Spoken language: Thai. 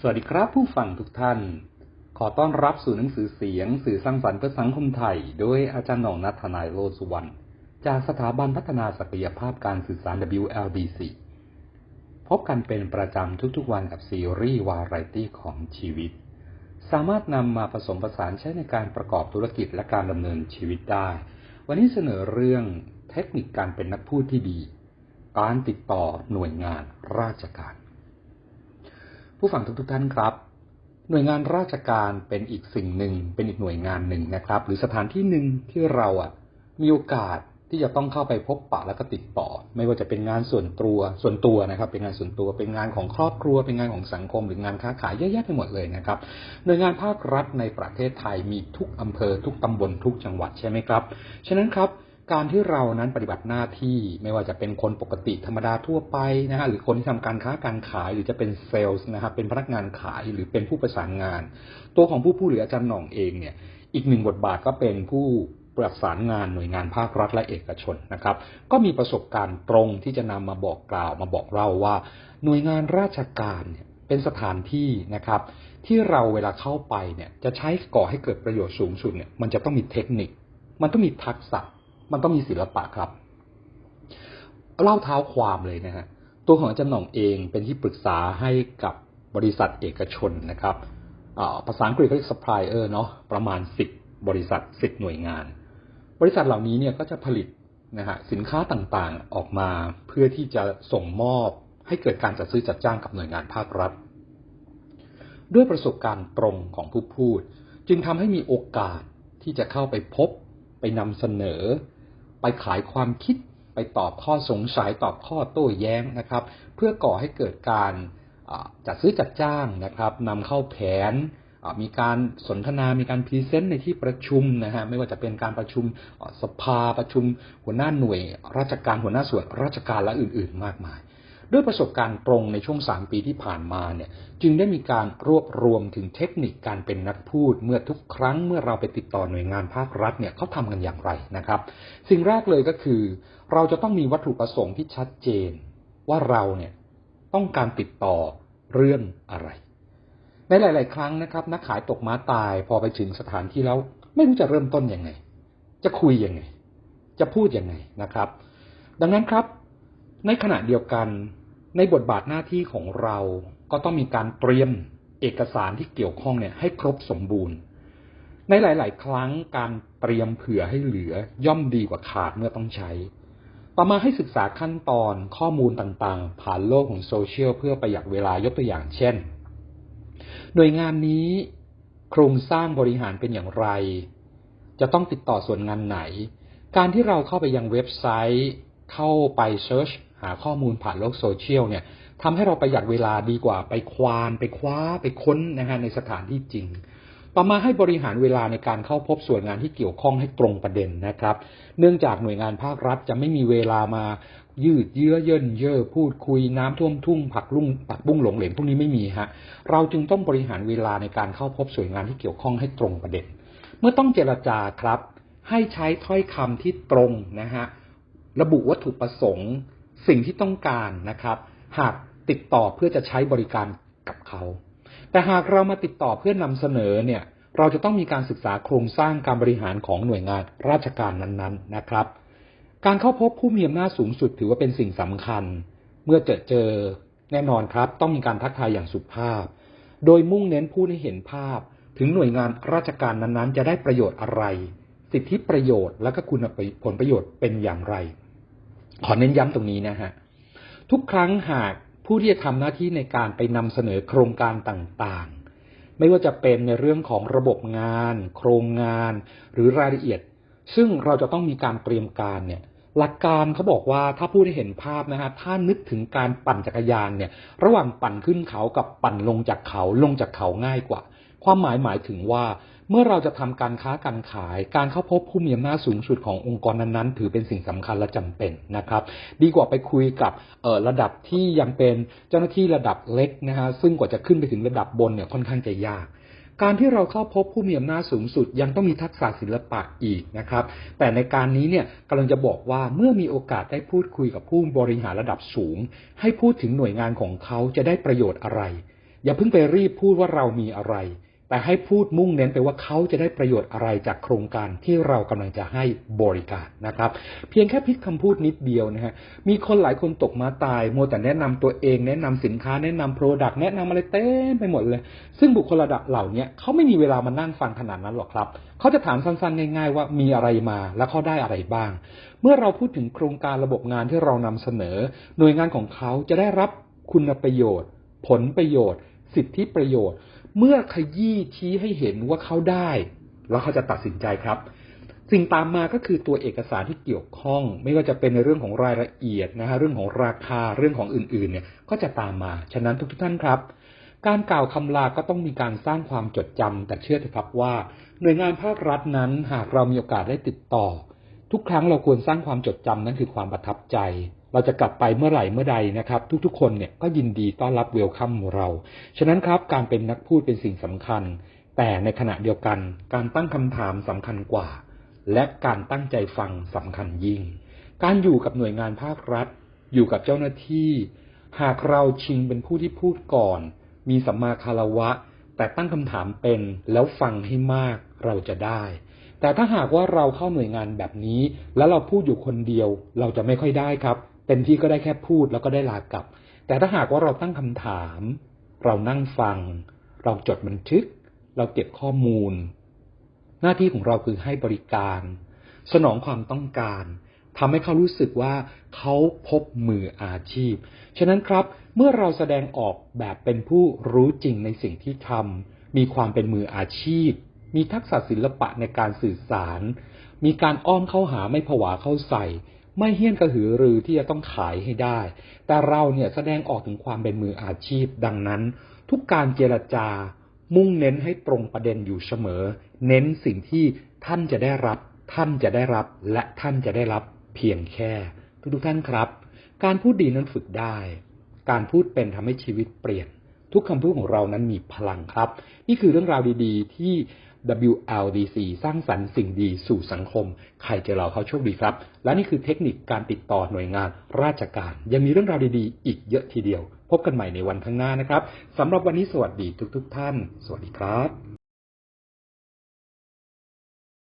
สวัสดีครับผู้ฟังทุกท่าน ขอต้อนรับสู่หนังสือเสียง สื่อสร้างสรรค์เพื่อสังคมไทย โดยอาจารย์หน่องนัทนายโลสุวรรณจากสถาบันพัฒนาศักยภาพการสื่อสาร WLBC พบกันเป็นประจำทุกๆวันกับซีรีส์วาไรตี้ของชีวิต สามารถนำมาผสมผสานใช้ในการประกอบธุรกิจและการดำเนินชีวิตได้ วันนี้เสนอเรื่องเทคนิคการเป็นนักพูดที่ดี การติดต่อหน่วยงานราชการ ผู้ฟังทุกๆท่านครับ หน่วยงานราชการเป็นอีกสิ่งหนึ่ง เป็นอีกหน่วยงานหนึ่งนะครับ หรือสถานที่หนึ่งที่เราอะมีโอกาสที่จะต้องเข้าไปพบปะและก็ติดต่อ ไม่ว่าจะเป็นงานส่วนตัวส่วนตัวนะครับ เป็นงานส่วนตัวเป็นงานของครอบครัว เป็นงานของสังคม หรืองานค้าขายเยอะแยะไปหมดเลยนะครับหน่วยงานภาครัฐในประเทศไทยมีทุกอำเภอทุกตำบลทุกจังหวัดใช่ไหมครับฉะนั้นครับ การที่เรานั้นปฏิบัติหน้าที่ไม่ว่าจะเป็นคนปกติธรรมดาทั่วไปนะฮะหรือคนที่ทำการค้าการขาย หรือจะเป็นเซลล์นะครับเป็นพนักงานขายหรือเป็นผู้ประสานงาน ตัวของผู้พูดหรืออาจารย์หน่องเองเนี่ยอีกหนึ่งบทบาทก็เป็นผู้ประสานงานหน่วยงานภาครัฐและเอกชนนะครับ ก็มีประสบการณ์ตรงที่จะนำมาบอกกล่าวมาบอกเล่าว่า หน่วยงานราชการเนี่ยเป็นสถานที่นะครับ ที่เราเวลาเข้าไปเนี่ยจะใช้ก่อให้เกิดประโยชน์สูงสุดเนี่ยมันจะต้องมีเทคนิค มันต้องมีทักษะ มันต้องมีศิลปะครับ เล่าเท้าความเลยนะฮะตัวของอาจารย์หน่องเองเป็นที่ปรึกษาให้กับบริษัทเอกชนนะครับภาษาอังกฤษเรียก supplier เนาะประมาณสิบบริษัทสิบหน่วยงาน บริษัทเหล่านี้เนี่ยก็จะผลิตนะฮะสินค้าต่างๆออกมาเพื่อที่จะส่งมอบให้เกิดการจัดซื้อจัดจ้างกับหน่วยงานภาครัฐ ด้วยประสบการณ์ตรงของผู้พูด จึงทำให้มีโอกาสที่จะเข้าไปพบไปนำเสนอ ไปขายความคิดไปตอบข้อสงสัยตอบข้อโต้แย้งนะครับ เพื่อก่อให้เกิดการจัดซื้อจัดจ้างนะครับนำเข้าแผนมีการสนทนา มีการพรีเซนต์ในที่ประชุมนะฮะ ไม่ว่าจะเป็นการประชุมสภา ประชุมหัวหน้าหน่วย ราชการ หัวหน้าส่วนราชการและอื่น ๆ มากมาย ด้วยประสบการณ์ตรงในช่วงสามปีที่ผ่านมาเนี่ยจึงได้มีการรวบรวมถึงเทคนิคการเป็นนักพูด เมื่อทุกครั้งเมื่อเราไปติดต่อหน่วยงานภาครัฐเนี่ยเขาทำกันอย่างไรนะครับ สิ่งแรกเลยก็คือ เราจะต้องมีวัตถุประสงค์ที่ชัดเจน ว่าเราเนี่ยต้องการติดต่อเรื่องอะไร ในหลาย ๆ ครั้งนะครับ นักขายตกม้าตายพอไปถึงสถานที่แล้ว ไม่รู้จะเริ่มต้นยังไง จะคุยยังไง จะพูดยังไงนะครับ ดังนั้นครับ ในขณะเดียวกัน ในบทบาทหน้าที่ของเราก็ต้องมีการเตรียมเอกสารที่เกี่ยวข้องเนี่ยให้ครบสมบูรณ์ ในหลาย ๆ ครั้งการเตรียมเผื่อให้เหลือย่อมดีกว่าขาดเมื่อต้องใช้ ต่อมาให้ศึกษาขั้นตอนข้อมูลต่างๆ ผ่านโลกของโซเชียลเพื่อประหยัดเวลายกตัวอย่างเช่น หน่วยงานนี้โครงสร้างบริหารเป็นอย่างไร จะต้องติดต่อส่วนงานไหน การที่เราเข้าไปยังเว็บไซต์ เข้าไปเซิร์ช หาข้อมูลผ่านโลกโซเชียลเนี่ยทำให้เราประหยัดเวลาดีกว่าไปควาน ไปคว้าไปค้นนะฮะในสถานที่จริง ต่อมาให้บริหารเวลาในการเข้าพบส่วนงานที่เกี่ยวข้องให้ตรงประเด็นนะครับ เนื่องจากหน่วยงานภาครัฐจะไม่มีเวลามายืดเยื้อเยินเย่อพูดคุยน้ำท่วมทุ่งผักลุ่งผักบุ้งหลงเหลนพวกนี้ไม่มีฮะเราจึงต้องบริหารเวลาในการเข้าพบส่วนงานที่เกี่ยวข้องให้ตรงประเด็น เมื่อต้องเจรจาครับ ให้ใช้ถ้อยคำที่ตรงนะฮะระบุวัตถุประสงค์ สิ่งที่ต้องการนะครับ หากติดต่อเพื่อจะใช้บริการกับเขา แต่หากเรามาติดต่อเพื่อนำเสนอเนี่ย เราจะต้องมีการศึกษาโครงสร้างการบริหารของหน่วยงานราชการนั้นๆนะครับ การเข้าพบผู้มีอำนาจสูงสุดถือว่าเป็นสิ่งสำคัญ เมื่อเจอเจอแน่นอนครับ ต้องมีการทักทายอย่างสุภาพ โดยมุ่งเน้นพูดให้เห็นภาพ ถึงหน่วยงานราชการนั้นๆ จะได้ประโยชน์อะไร สิทธิประโยชน์และก็คุณผลประโยชน์เป็นอย่างไร ขอเน้นย้ำตรงนี้นะฮะ ทุกครั้งหากผู้ที่จะทำหน้าที่ในการไปนำเสนอโครงการต่างๆ ไม่ว่าจะเป็นในเรื่องของระบบงาน โครงงาน หรือรายละเอียด ซึ่งเราจะต้องมีการเตรียมการเนี่ยหลักการเขาบอกว่าถ้าพูดให้เห็นภาพนะฮะถ้านึกถึงการปั่นจักรยานเนี่ย ระหว่างปั่นขึ้นเขากับปั่นลงจากเขาลงจากเขาง่ายกว่า ความหมายหมายถึงว่า เมื่อเราจะทำการค้าการขาย การเข้าพบผู้มีอำนาจสูงสุดขององค์กรนั้นๆ ถือเป็นสิ่งสำคัญและจำเป็นนะครับ ดีกว่าไปคุยกับออระดับที่ยังเป็นเจ้าหน้าที่ระดับเล็กนะฮะซึ่งกว่าจะขึ้นไปถึงระดับบนเนี่ยค่อนข้างจะยากการที่เราเข้าพบผู้มีอำนาจสูงสุด ยังต้องมีทักษะศิลปะอีกนะครับ แต่ในการนี้เนี่ยกำลังจะบอกว่าเมื่อมีโอกาสได้พูดคุยกับผู้บริหารระดับสูง ให้พูดถึงหน่วยงานของเขาจะได้ประโยชน์อะไร อย่าเพิ่งไปรีบพูดว่าเรามีอะไร แต่ให้พูดมุ่งเน้นไปว่าเขาจะได้ประโยชน์อะไรจากโครงการที่เรากำลังจะให้บริการนะครับ เพียงแค่พิกคำพูดนิดเดียวนะฮะมีคนหลายคนตกมาตายโมวแต่แนะนำตัวเองแนะนำสินค้าแนะนำโปรดักต์แนะนำอะไรเต็มไปหมดเลย ซึ่งบุคคลระดับเหล่านี้เขาไม่มีเวลามานั่งฟังขนาดนั้นหรอกครับเขาจะถามสั้นๆง่ายๆว่ามีอะไรมาแล้วเขาได้อะไรบ้าง เมื่อเราพูดถึงโครงการระบบงานที่เรานำเสนอ หน่วยงานของเขาจะได้รับคุณประโยชน์ ผลประโยชน์ สิทธิประโยชน์ เมื่อขยี้ชี้ให้เห็นว่าเขาได้ แล้วเขาจะตัดสินใจครับ สิ่งตามมาก็คือตัวเอกสารที่เกี่ยวข้อง ไม่ว่าจะเป็นในเรื่องของรายละเอียดนะฮะเรื่องของราคาเรื่องของอื่นๆ เนี่ยก็จะตามมา ฉะนั้นทุกๆท่านครับ การกล่าวคำลาก็ต้องมีการสร้างความจดจำแต่เชื่อเถอะครับว่า หน่วยงานภาครัฐนั้นหากเรามีโอกาสได้ติดต่อ ทุกครั้งเราควรสร้างความจดจำนั่นคือความประทับใจ เราจะกลับไปเมื่อไหร่เมื่อใดนะครับ ทุกๆ คนเนี่ยก็ยินดีต้อนรับเวลคัมเรา ฉะนั้นครับการเป็นนักพูดเป็นสิ่งสำคัญ แต่ในขณะเดียวกัน การตั้งคำถามสำคัญกว่า และการตั้งใจฟังสำคัญยิ่ง การอยู่กับหน่วยงานภาครัฐ อยู่กับเจ้าหน้าที่ หากเราชิงเป็นผู้ที่พูดก่อน มีสัมมาคารวะ แต่ตั้งคำถามเป็นแล้วฟังให้มากเราจะได้แต่ถ้าหากว่าเราเข้าหน่วยงานแบบนี้ แล้วเราพูดอยู่คนเดียว เราจะไม่ค่อยได้ครับ เต็มที่ก็ได้แค่พูดแล้วก็ได้ลากลับ แต่ถ้าหากว่าเราตั้งคำถาม เรานั่งฟัง เราจดบันทึก เราเก็บข้อมูล หน้าที่ของเราคือให้บริการ สนองความต้องการทำให้เขารู้สึกว่าเขาพบมืออาชีพ ฉะนั้นครับ เมื่อเราแสดงออกแบบเป็นผู้รู้จริงในสิ่งที่ทำมีความเป็นมืออาชีพ มีทักษะศิลปะในการสื่อสาร มีการอ้อมเข้าหาไม่ผวาเข้าใส่ ไม่เฮี้ยนกระหือรือที่จะต้องขายให้ได้ แต่เราเนี่ยแสดงออกถึงความเป็นมืออาชีพ ดังนั้น ทุกการเจรจา มุ่งเน้นให้ตรงประเด็นอยู่เสมอ เน้นสิ่งที่ท่านจะได้รับ ท่านจะได้รับ และท่านจะได้รับเพียงแค่ ทุกท่านครับ การพูดดีนั้นฝึกได้ การพูดเป็นทำให้ชีวิตเปลี่ยน ทุกคำพูดของเรานั้นมีพลังครับ นี่คือเรื่องราวดี ๆ ที่ WLDC สร้างสรรค์สิ่งดีสู่สังคม ใครเจอเราเขาโชคดีครับ และนี่คือเทคนิคการติดต่อหน่วยงานราชการ ยังมีเรื่องราวดีๆ อีกเยอะทีเดียว พบกันใหม่ในวันข้างหน้านะครับสำหรับวันนี้สวัสดีทุกๆท่าน สวัสดีครับ